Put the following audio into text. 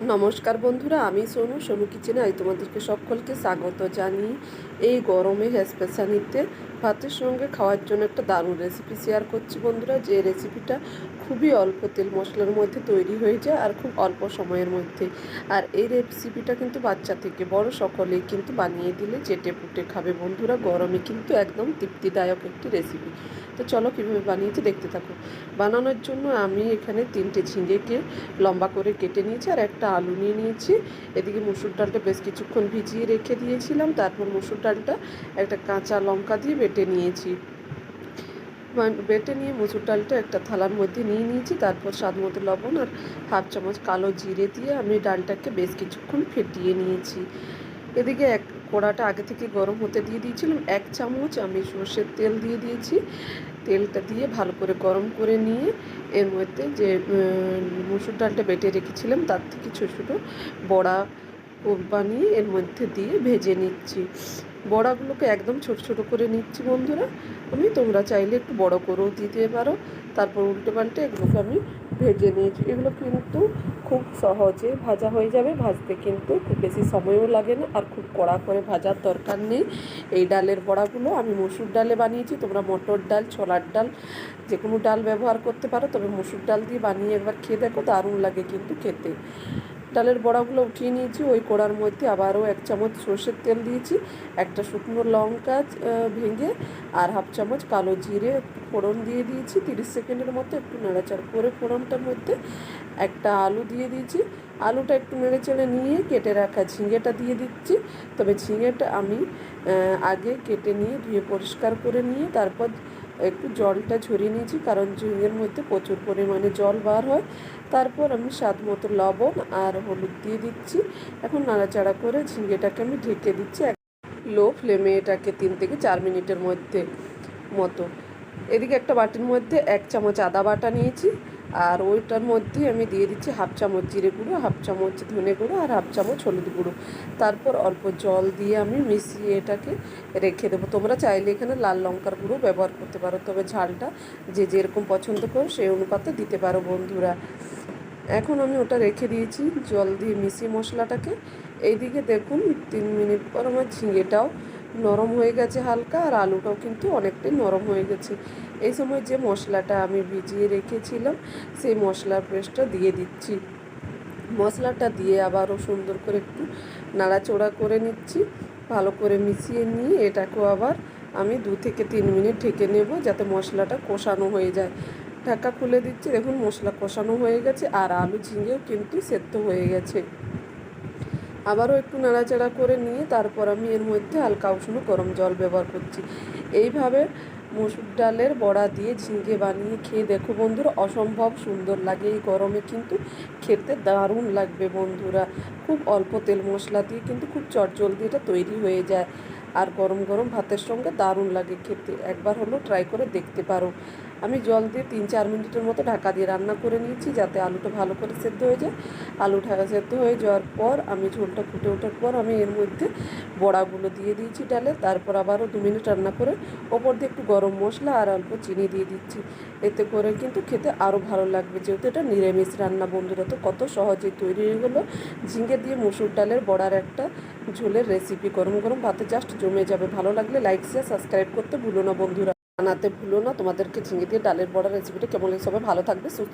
নমস্কার বন্ধুরা, আমি সোনু সোনু কিচেনে আই তোমাদেরকে সকলকে স্বাগত জানি এই গরমে স্পেশালিতে ভাতের সঙ্গে খাওয়ার জন্য একটা দারুণ রেসিপি শেয়ার করছি বন্ধুরা। যে রেসিপিটা খুবই অল্প তেল মশলার মধ্যে তৈরি হয়ে যায় আর খুব অল্প সময়ের মধ্যে। আর এই রেসিপিটা কিন্তু বাচ্চা থেকে বড় সকলেই কিন্তু বানিয়ে দিলে চেটে পুটে খাবে। বন্ধুরা, গরমে কিন্তু একদম তৃপ্তিদায়ক একটি রেসিপি তো চলো কীভাবে বানিয়েছি দেখতে থাকো। বানানোর জন্য আমি এখানে তিনটে ঝিঙেকে লম্বা করে কেটে নিয়েছি আর একটা আলু নিয়ে নিয়েছি। এদিকে মুসুর ডালটা বেশ কিছুক্ষণ ভিজিয়ে রেখে দিয়েছিলাম। তারপর মুসুর ডালটা একটা কাঁচা লঙ্কা দিয়ে বেটে নিয়েছি। বেটে নিয়ে মুসুর ডালটা একটা থালার মধ্যে নিয়ে নিয়েছি, তারপর স্বাদ মতো লবণ আর হাফ চামচ কালো জিরে দিয়ে আমি ডালটাকে বেশ কিছুক্ষণ ফেটিয়ে নিয়েছি। এদিকে এক কড়াটা আগে থেকে গরম হতে দিয়ে দিয়েছিলাম, এক চামচ আমি সর্ষের তেল দিয়ে দিয়েছি। তেলটা দিয়ে ভালো করে গরম করে নিয়ে এর মধ্যে যে মুসুর ডালটা বেটে রেখেছিলাম, তার থেকে ছোটো ছোটো বড়া বানিয়ে এর মধ্যে দিয়ে ভেজে নিচ্ছি। বড়াগুলোকে একদম ছোট ছোট করে নিচ্ছি বন্ধুরা। আমি তোমরা চাইলে একটু বড় করেও দিতে পারো। তারপর উল্টে পাল্টে এগুলোকে আমি ভেজে নিয়েছি। এগুলো কিন্তু খুব সহজে ভাজা হয়ে যাবে। ভাজতে কিন্তু খুব বেশি সময়ও লাগে না আর খুব কড়া করে ভাজার দরকার নেই। এই ডালের বড়াগুলো আমি মসুর ডালে বানিয়েছি। তোমরা মটর ডাল, ছোলার ডাল, যে কোনো ডাল ব্যবহার করতে পারো। তবে মসুর ডাল দিয়ে বানিয়ে একবার খেয়ে দেখো, দারুণ লাগে কিন্তু খেতে। ডালের বড়াগুলো উঠিয়ে নিয়েছি, ওই কড়ার মধ্যে আবারও এক চামচ সর্ষের তেল দিয়েছি, একটা শুকনো লঙ্কা ভেঙে আর হাফ চামচ কালো জিরে ফোড়ন দিয়ে দিয়েছি, তিরিশ সেকেন্ডের মতো একটু নাড়াচাড়া করে ফোড়নটার মধ্যে একটা আলু দিয়ে দিয়েছি। আলুটা একটু নেড়েচেড়ে নিয়ে কেটে রাখা ঝিঙেটা দিয়ে দিচ্ছি, তবে ঝিঙেটা আমি আগে কেটে নিয়ে ধুয়ে পরিষ্কার করে নিয়ে তারপর একটু জলটা ঝরিয়ে নিয়েছি, কারণ ঝিঙের মধ্যে প্রচুর পরিমাণে জল বার হয়। তারপর আমি স্বাদ মতো লবণ আর হলুদ দিয়ে দিচ্ছি। এখন নাড়াচাড়া করে ঝিঙেটাকে আমি ঢেকে দিচ্ছি লো ফ্লেমে এটাকে তিন থেকে চার মিনিটের মধ্যে মতো। এদিকে একটা বাটির মধ্যে এক চামচ আদা বাটা নিয়েছি। আর ওইটার মধ্যে আমি দিয়ে দিচ্ছি হাফ চামচ জিরে গুঁড়ো, হাফ চামচ ধনে গুঁড়ো আর হাফ চামচ হলুদ গুঁড়ো। তারপর অল্প জল দিয়ে আমি মিশিয়ে এটাকে রেখে দেবো। তোমরা চাইলে এখানে লাল লঙ্কার গুঁড়ো ব্যবহার করতে পারো, তবে ঝালটা যে যেরকম পছন্দ করো সেই অনুপাতে দিতে পারো বন্ধুরা। এখন আমি ওটা রেখে দিয়েছি, জল দিয়ে মিশিয়ে মশলাটাকে। এইদিকে দেখুন, তিন মিনিট পর আমার ঝিঙেটাও নরম হয়ে গেছে হালকা আর আলুটাও কিন্তু অনেকটাই নরম হয়ে গেছে। এই সময় যে মশলাটা আমি ভিজিয়ে রেখেছিলাম, সেই মশলার পেস্টটা দিয়ে দিচ্ছি। মশলাটা দিয়ে আবারও সুন্দর করে একটু নাড়াচোড়া করে নিচ্ছি। ভালো করে মিশিয়ে নিয়ে এটাকেও আবার আমি দু থেকে তিন মিনিট ঢেকে নেব যাতে মশলাটা কষানো হয়ে যায়। ঢাকা খুলে দিচ্ছি। দেখুন মশলা কষানো হয়ে গেছে আর আলু ঝিঙেও কিন্তু সেদ্ধ হয়ে গেছে। আবারও একটু নাড়াচাড়া করে নিয়ে তারপর আমি এর মধ্যে হালকা উষ্ণ গরম জল ব্যবহার করছি। এইভাবে মসুর ডালের বড়া দিয়ে ঝিঙে বানিয়ে খেয়ে দেখো বন্ধুরা, অসম্ভব সুন্দর লাগে এই গরমে কিন্তু খেতে, দারুণ লাগবে বন্ধুরা। খুব অল্প তেল মশলা দিয়ে কিন্তু খুব চটজলদি এটা তৈরি হয়ে যায়। আর গরম গরম ভাতের সঙ্গে দারুণ লাগে খেতে, একবার হলেও ট্রাই করে দেখতে পারো। আমি জল দিয়ে তিন চার মিনিটের মতো ঢাকা দিয়ে রান্না করে নিয়েছি যাতে আলুটা ভালো করে সেদ্ধ হয়ে যায়। আলু ঢাকা সেদ্ধ হয়ে যাওয়ার পর আমি ঝোলটা ফুটে ওঠার পর আমি এর মধ্যে বড়াগুলো দিয়ে দিয়েছি ডালে। তারপর আবারও দু মিনিট রান্না করে ওপর দিয়ে একটু গরম মশলা আর অল্প চিনি দিয়ে দিচ্ছি। এতে করে কিন্তু খেতে আরও ভালো লাগবে। যেহেতু এটা নিরামিষ রান্না বন্ধুরা, তো কত সহজেই তৈরি হয়ে গেলো। ঝিঙে দিয়ে মুসুর ডালের বড়ার একটা ঝোলের রেসিপি গরম গরম ভাতে জাস্ট জমে যাবে। ভালো লাগলে লাইক শেয়ার সাবস্ক্রাইব করতে ভুলো না বন্ধুরা। বানাতে ভুলো না। তোমাদেরকে ঝিঙে দিয়ে ডালের বড়া রেসিপিটা কেমন লাগে সবাই ভালো থাকবে, সুস্থ